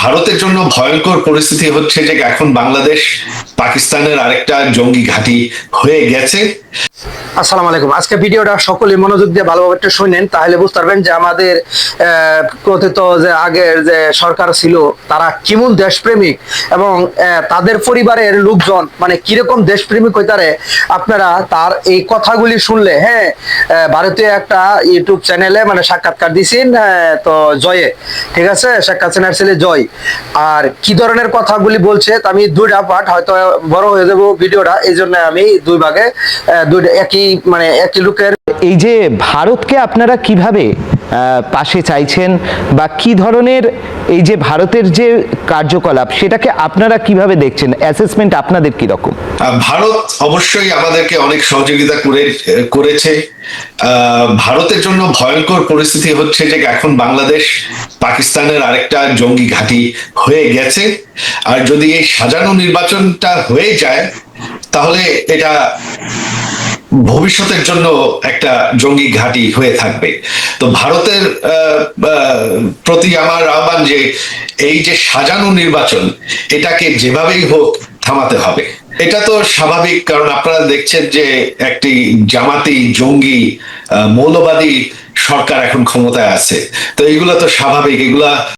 ভারতের জন্য ভয়ঙ্কর পরিস্থিতি হচ্ছে যে এখন বাংলাদেশ পাকিস্তানের আরেকটা জঙ্গি ঘাঁটি হয়ে গেছে। আসসালামু আলাইকুম। আজকে ভিডিওটা সকলেই মনোযোগ দিয়ে ভালোভাবে একটু শুনেন তাহলে বুঝতে পারবেন যে আমাদের কথিত যে আগের যে সরকার ছিল তারা কেমন দেশপ্রেমিক এবং তাদের পরিবারের লোকজন মানে কীরকম দেশপ্রেমিক হইতারে আপনারা তার এই কথাগুলি শুনলে হ্যাঁ ভারতীয় একটা ইউটিউব চ্যানেলে মানে সাক্ষাৎকার দিছেন আহ, তো জয়ে ঠিক আছে? সাক্ষাৎ ছেলে জয়। আর কি ধরনের কথাগুলি বলছে আমি দুইটা পার্ট হয়তো বড় হয়ে যাব ভিডিওটা এই জন্য আমি দুই ভাগে একই মানে একই লোকের। এই যে ভারতকে আপনারা কীভাবে পাশে চাইছেন বা কি ধরনের এই যে ভারতের যে কার্যকলাপ, সেটাকে আপনারা কীভাবে দেখছেন? অ্যাসেসমেন্ট আপনাদের কি রকম ভারত অবশ্যই আমাদেরকে অনেক সহযোগিতা করে, করেছে। ভারতের জন্য ভয়ঙ্কর পরিস্থিতি হচ্ছে যে এখন বাংলাদেশ পাকিস্তানের আরেকটা জঙ্গি ঘাঁটি হয়ে গেছে। আর যদি এই সাজানো নির্বাচনটা হয়ে যায়, তাহলে এটা ভবিষ্যতের জন্য একটা জঙ্গি ঘাঁটি হয়ে থাকবে। তো ভারতের প্রতি আমার আহ্বান যে এই যে সাজানো নির্বাচন, এটাকে যেভাবেই হোক থামাতে হবে। এটা তো স্বাভাবিক, কারণ আপনারা দেখছেন যে একটি জামাতি, জঙ্গি মৌলবাদী সরকার এখন ক্ষমতায় আছে। তো এগুলো তো স্বাভাবিক, এগুলা